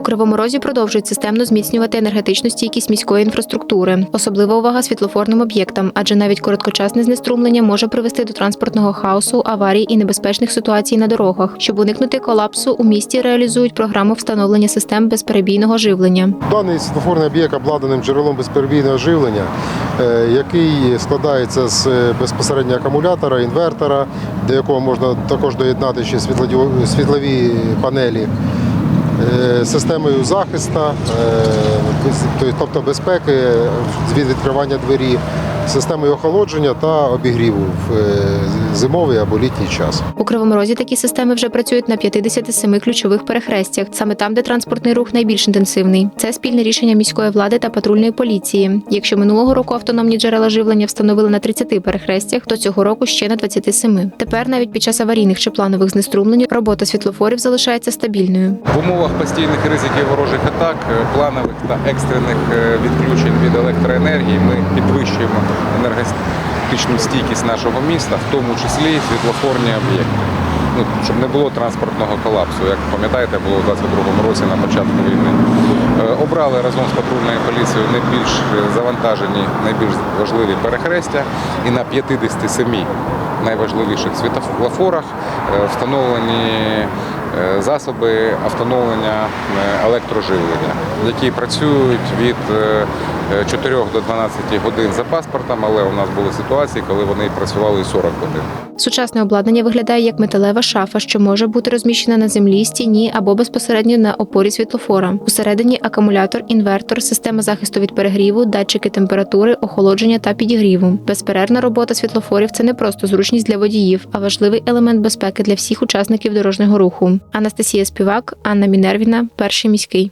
У Кривому Розі продовжують системно зміцнювати енергетичну стійкість міської інфраструктури. Особлива увага світлофорним об'єктам, адже навіть короткочасне знеструмлення може привести до транспортного хаосу, аварій і небезпечних ситуацій на дорогах. Щоб уникнути колапсу, у місті реалізують програму встановлення систем безперебійного живлення. Даний світлофорний об'єкт обладнаним джерелом безперебійного живлення, який складається з е, безпосередньо акумулятора, інвертора, до якого можна також доєднати ще світлові панелі. е, Системою захисту, е, тобто безпеки від відкривання двері, системою охолодження та обігріву в е, зимовий або літній час. У Кривому Розі такі системи вже працюють на 57 ключових перехрестях, саме там, де транспортний рух найбільш інтенсивний. Це спільне рішення міської влади та патрульної поліції. Якщо минулого року автономні джерела живлення встановили на 30 перехрестях, то цього року ще на 27. Тепер навіть під час аварійних чи планових знеструмлень робота світлофорів залишається стабільною. В умовах постійних ризиків ворожих атак, е, планових та екстрених е, відключень від електроенергії ми підвищуємо енергетичну стійкість нашого міста, в тому числі світлофорні об'єкти. Ну, щоб не було транспортного колапсу, як пам'ятаєте, було у 22-му році на початку війни. Е, Обрали разом з патрульною поліцією найбільш е, завантажені, найбільш важливі перехрестя і на 57 найважливіших світлофорах е, встановлені засоби автоновлення е, електроживлення, які працюють від е, 4 до 12 годин за паспортом, але у нас були ситуації, коли вони працювали і 40 годин. Сучасне обладнання виглядає як металева шафа, що може бути розміщена на землі, стіні або безпосередньо на опорі світлофора. Усередині акумулятор, інвертор, система захисту від перегріву, датчики температури, охолодження та підігріву. Безперервна робота світлофорів це не просто зручність для водіїв, а важливий елемент безпеки для всіх учасників дорожнього руху. Анастасія Співак, Анна Мінервіна, перший міський.